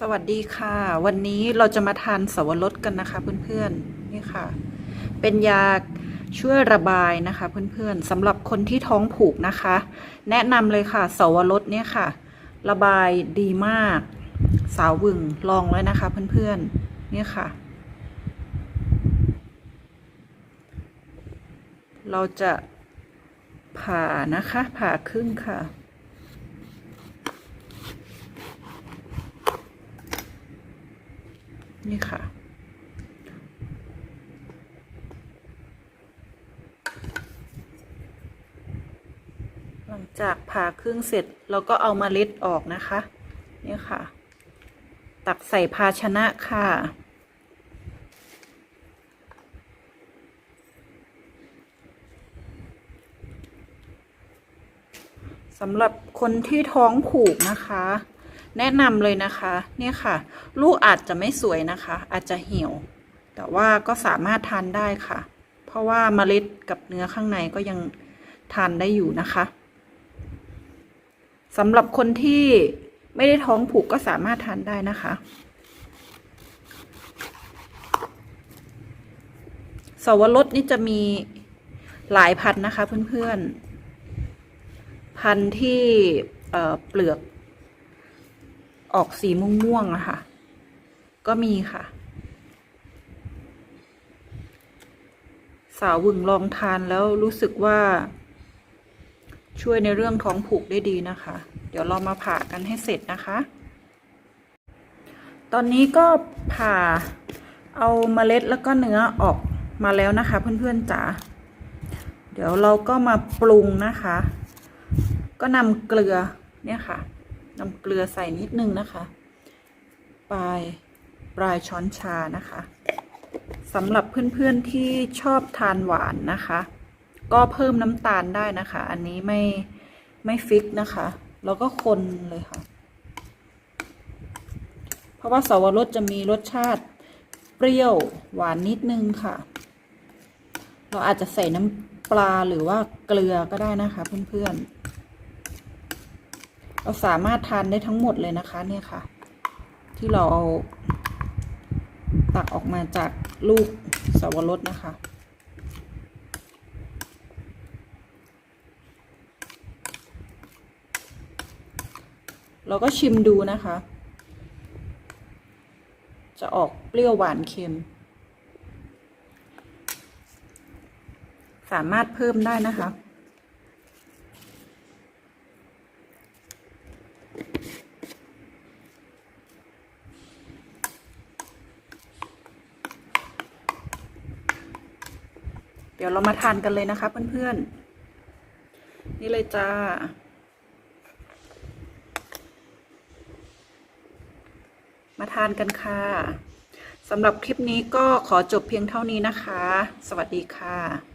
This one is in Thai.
สวัสดีค่ะ วันนี้เราจะมาทานสวรสกันนะคะเพื่อนๆนี่ค่ะ เป็นยาช่วยระบายนะคะเพื่อนๆสำหรับคนที่ท้องผูกนะคะ แนะนำเลยค่ะ สวรสเนี่ยค่ะ ระบายดีมาก สาววึงลองเลยนะคะเพื่อนๆนี่ค่ะ เราจะผ่านะคะ ผ่าครึ่งค่ะ นี่ค่ะ หลังจากผ่าครึ่งเสร็จเราก็เอามาเล็ดออกนะคะ นี่ค่ะ ตักใส่ภาชนะค่ะสำหรับคนที่ท้องผูกนะคะ แนะนำเลยนะคะเนี่ยค่ะ ลูกอาจจะไม่สวยนะคะ อาจจะเหี่ยว แต่ว่าก็สามารถทานได้ค่ะ เพราะว่าเมล็ดกับเนื้อข้างในก็ยังทานได้อยู่นะคะสำหรับคนที่ไม่ได้ท้องผูกก็สามารถทานได้นะคะ สวรสนี่จะมีหลายพันนะคะเพื่อนๆ พันที่เเปลือก ออกสีม่วงๆอะค่ะ ก็มีค่ะ สาววึงลองทานแล้วรู้สึกว่า ช่วยในเรื่องท้องผูกได้ดีนะคะ เดี๋ยวเรามาผ่ากันให้เสร็จนะคะ ตอนนี้ก็ผ่าเอาเมล็ดแล้วก็เนื้อออกมาแล้วนะคะ เพื่อนๆจ๋าเดี๋ยวเราก็มาปรุงนะคะ ก็นำเกลือเนี่ยค่ะ นำเกลือใส่นิดนึงนะคะ ปลายปลายช้อนชานะคะสำหรับเพื่อนๆที่ชอบทานหวานนะคะ ก็เพิ่มน้ำตาลได้นะคะ อันนี้ไม่ไม่ฟิกนะคะ แล้วก็คนเลยค่ะ เพราะว่าสวรสจะมีรสชาติเปรี้ยวหวานนิดนึงค่ะ เราอาจจะใส่น้ำปลาหรือว่าเกลือก็ได้นะคะเพื่อนๆ เราสามารถทานได้ทั้งหมดเลยนะคะเนี่ยค่ะ ที่เราเอาตักออกมาจากลูกสวรสนะคะ เราก็ชิมดูนะคะ จะออกเปรี้ยวหวานเค็ม สามารถเพิ่มได้นะคะ เดี๋ยวเรามาทานกันเลยนะคะเพื่อนๆ นี่เลยจ้า มาทานกันค่ะสำหรับคลิปนี้ก็ขอจบเพียงเท่านี้นะคะ สวัสดีค่ะ